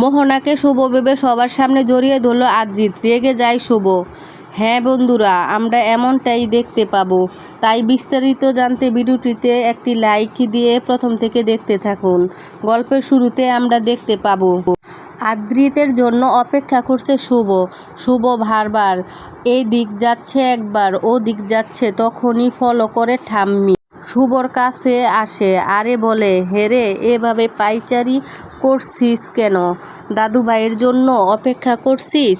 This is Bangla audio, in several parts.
মোহনাকে শুভ ভেবে সবার সামনে জড়িয়ে ধরলো আদ্রিত। রেগে যায় শুভ। হ্যাঁ বন্ধুরা, আমরা এমনটাই দেখতে পাবো। তাই বিস্তারিত জানতে ভিডিওটিতে একটি লাইক দিয়ে প্রথম থেকে দেখতে থাকুন। গল্পের শুরুতে আমরা দেখতে পাবো। আদ্রিতের জন্য অপেক্ষা করছে শুভ। শুভ বারবার এই দিক যাচ্ছে একবার ও দিক যাচ্ছে তখনই ফলো করে ঠাম্মি। শুভর কাছে আসে, আরে বলে হেরে এভাবে পাইচারি করছিস কেন? দাদু ভাইয়ের জন্য অপেক্ষা করছিস?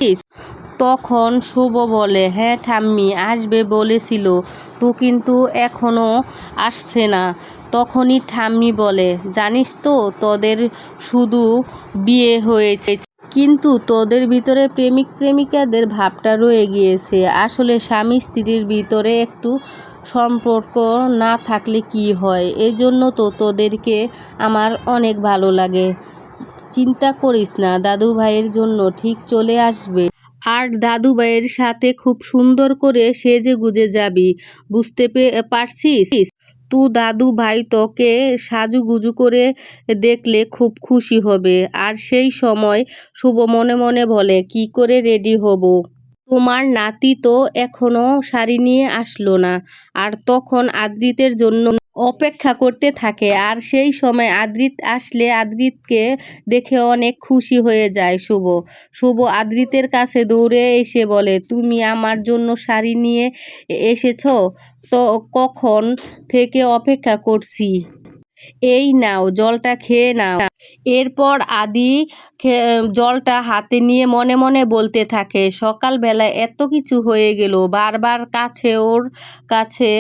তখন শুভ বলে হ্যাঁ ঠাম্মি, আসবে বলেছিল, তো কিন্তু এখনও আসছে না। তখনই ঠাম্মি বলে, জানিস তো, তোদের শুধু বিয়ে হয়েছে, কিন্তু তোদের ভিতরে প্রেমিক প্রেমিকাদের ভাবটা রয়ে গিয়েছে। আসলে স্বামী স্ত্রীর ভিতরে একটু সম্পর্ক না থাকলে কি হয়? এই জন্য তো তোদেরকে আমার অনেক ভালো লাগে। চিন্তা করিস না, দাদু ভাইয়ের জন্য ঠিক চলে আসবে। আর দাদু ভাইয়ের সাথে খুব সুন্দর করে সেজে গুজে যাবি, বুঝতে পারছিস? তু দাদু ভাই তোকে সাজুগুজু করে দেখলে খুব খুশি হবে। আর সেই সময় শুভ মনে মনে বলে, কি করে রেডি হব? তোমার নাতি তো এখনও শাড়ি নিয়ে আসলো না, আর তখন আদ্রিতের জন্য অপেক্ষা করতে থাকে, আর সেই সময় আদ্রিত আসলে আদ্রিতকে দেখে অনেক খুশি হয়ে যায় শুভ। শুভ আদ্রিতের কাছে দৌড়ে এসে বলে, তুমি আমার জন্য শাড়ি নিয়ে এসেছ? তো কখন থেকে অপেক্ষা করছি? এই নাও, জলটা খেয়ে নাও। এরপর আদি জলটা হাতে নিয়ে মনে মনে বলতে থাকে, সকালবেলা এত কিছু হয়ে গেল, বারবার কাছে ওর কাছে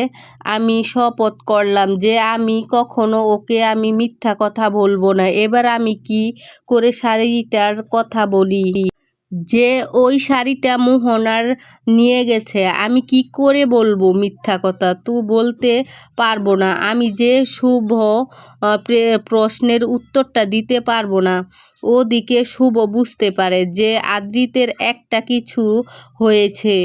আমি শপথ করলাম যে আমি কখনো ওকে আমি মিথ্যা কথা বলব না। এবার আমি কি করে শাড়িটার কথা বলি? যে ওই শাড়িটা মোহনার নিয়ে গেছে, আমি কি করে বলব মিথ্যা কথা? তু বলতে পারব না। আমি যে শুভ প্রশ্নের উত্তরটা দিতে পারব না, ওদিকে শুভ বুঝতে পারে যে আদ্রিতের একটা কিছু হয়েছে।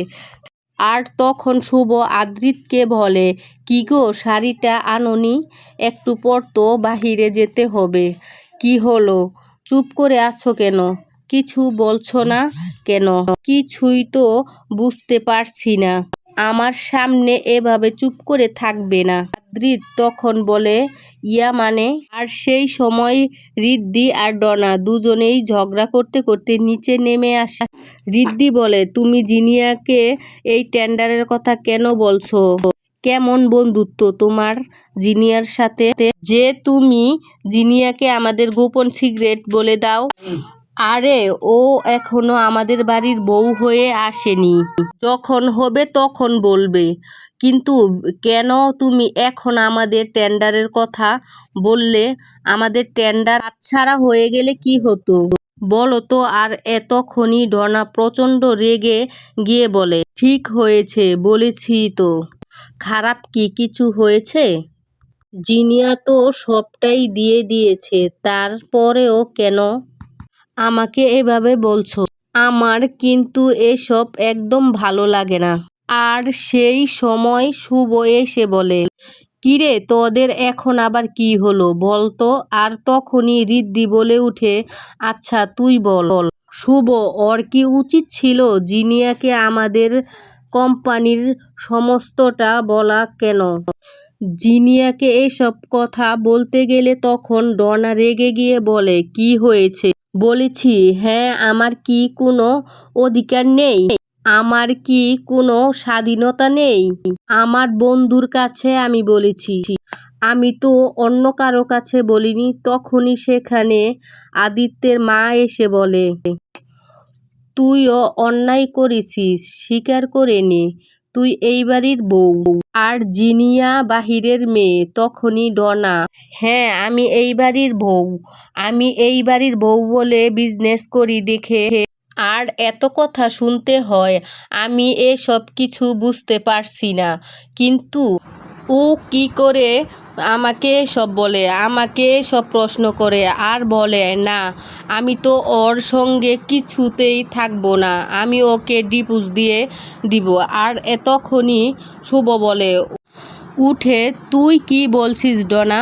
আর তখন শুভ আদ্রিতকে বলে, কি গো শাড়িটা আননি? একটু পর তো বাহিরে যেতে হবে। কি হলো? চুপ করে আছো কেন? কিছু বলছো না কেন? কিছুই তো বুঝতে পারছি না। আমার সামনে এভাবে চুপ করে থাকবে না। আদ্রিত তখন বলে, ইয়া মানে? আর সেই সময় রিদ্ধি আর ডনা দুজনেই ঝগড়া করতে করতে নিচে নেমে আসে। রিদ্ধি বলে, তুমি জিনিয়াকে এই টেন্ডারের কথা কেন বলছো? কেমন বন্ধুত্ব তোমার জিনিয়ার সাথে? যে তুমি জিনিয়াকে আমাদের গোপন সিগারেট বলে দাও। আরে, ও এখনও আমাদের বাড়ির বউ হয়ে আসেনি। যখন হবে তখন বলবে। কিন্তু কেন তুমি এখন আমাদের টেন্ডারের কথা বললে? আমাদের টেন্ডার ছাড়া হয়ে গেলে কি হতো? বলো তো, আর এতক্ষণই ডনা প্রচণ্ড রেগে গিয়ে বলে, ঠিক হয়েছে, বলেছি তো। খারাপ কি কিছু হয়েছে? জিনিয়া তো সবটাই দিয়ে দিয়েছে, তারপরেও কেন আমাকে এভাবে বলছো। আমার কিন্তু এসব একদম ভালো লাগে না। আর সেই সময় শুভ এসে বলে, কিরে, তোদের এখন আবার কি হলো বলতো? আর তখনই রিদ্ধি বলে উঠে আচ্ছা তুই বল। শুভ, ওর কি উচিত ছিল জিনিয়াকে আমাদের কোম্পানির সমস্তটা বলা কেন? জিনিয়াকে এসব কথা বলতে গেলে তখন ডনা রেগে গিয়ে বলে, কি হয়েছে? বলেছি হ্যাঁ আমার কি কোনো অধিকার নেই? আমার কি কোনো স্বাধীনতা নেই? আমার বন্ধুর কাছে আমি বলেছি। আমি তো অন্য কারও কাছে বলিনি, তখনই সেখানে আদিত্যের মা এসে বলে, তুইও অন্যায় করেছিস, স্বীকার করে নে। তুই এই বাড়ির বউ। আর জিনিয়া বাহিরের মেয়ে, তখনই ডনা। হ্যাঁ আমি এই বাড়ির বউ। আমি এই বাড়ির বউ বলে বিজনেস করি দেখে। আর এত কথা শুনতে হয়, আমি এসব কিছু বুঝতে পারছি না। কিন্তু ও কি করে আমাকে সব বলে, আমাকে সব প্রশ্ন করে, আর বলে না, আমি তো ওর সঙ্গে কিছুতেই থাকব না, আমি ওকে ডিপুজ দিয়ে দিব, আর এতক্ষণই শুভ বলে, উঠে তুই কি বলছিস ডনা?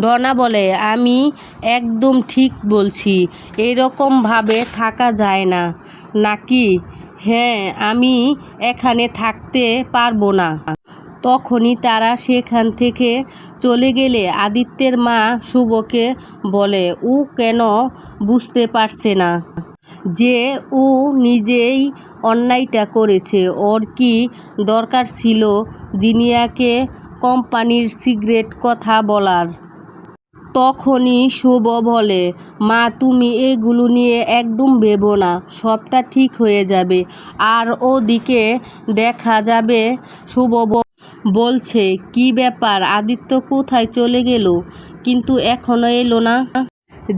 ডনা বলে, আমি একদম ঠিক বলছি এরকমভাবে থাকা যায় না, নাকি? হ্যাঁ আমি এখানে থাকতে পারব না। তখনই তারা সেখান থেকে চলে গেলে আদিত্যের মা শুভকে বলে ও কেন বুঝতে পারছে না? যে ও নিজেই অন্যায়টা করেছে, ওর কি দরকার ছিল জিনিয়াকে কোম্পানির সিগারেট কথা বলার? তখনই শুভ বলে, মা, তুমি এগুলো নিয়ে একদম ভেবো না, সবটা ঠিক হয়ে যাবে। আর ওদিকে দেখা যাবে, শুভ বলছে, কি ব্যাপার? আদিত্য কোথায় চলে গেল? কিন্তু এখনও এলো না।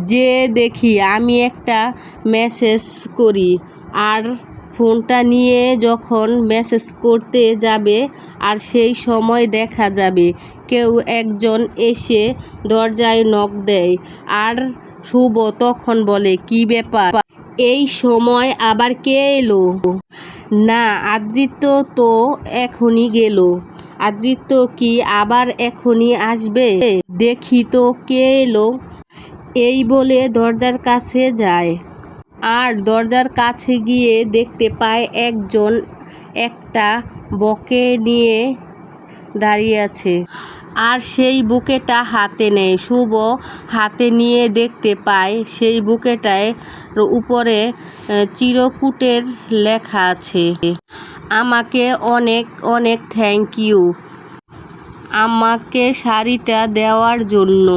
যে দেখি, আমি একটা মেসেজ করি আর ফোনটা নিয়ে যখন মেসেজ করতে যাবে আর সেই সময় দেখা যাবে। কেউ একজন এসে দরজায় নখ দেয় আর শুভ তখন বলে, কি ব্যাপার? এই সময় আবার কে এলো? না, আদৃত্য তো এখনই গেল। আদৃত্য কি আবার এখনই আসবে? দেখি তো কে এলো। এই বলে দরজার কাছে যায়। আর দরজার কাছে গিয়ে দেখতে পায় একজন একটা বকে নিয়ে দাঁড়িয়ে আছে। আর সেই বুকেটা হাতে নেয় শুভ হাতে নিয়ে দেখতে পায়, সেই বুকেটায় উপরে চিরকুটের লেখা আছে। আমাকে অনেক অনেক থ্যাংক ইউ আমাকে শাড়িটা দেওয়ার জন্য।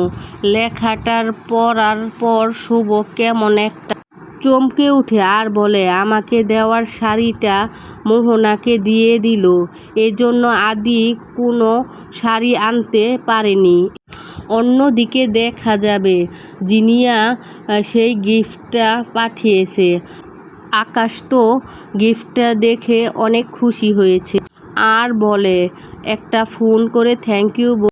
লেখাটার পরার পর শুভ কেমন একটা চমকে উঠে আর বলে, আমাকে দেওয়ার শাড়িটা মোহনাকে দিয়ে দিল। এজন্য আদি কোনো শাড়ি আনতে পারেনি। অন্যদিকে দেখা যাবে, জিনিয়া সেই গিফটটা পাঠিয়েছে। আকাশ তো গিফটটা দেখে অনেক খুশি হয়েছে। আর বলে, একটা ফোন করে থ্যাংক ইউ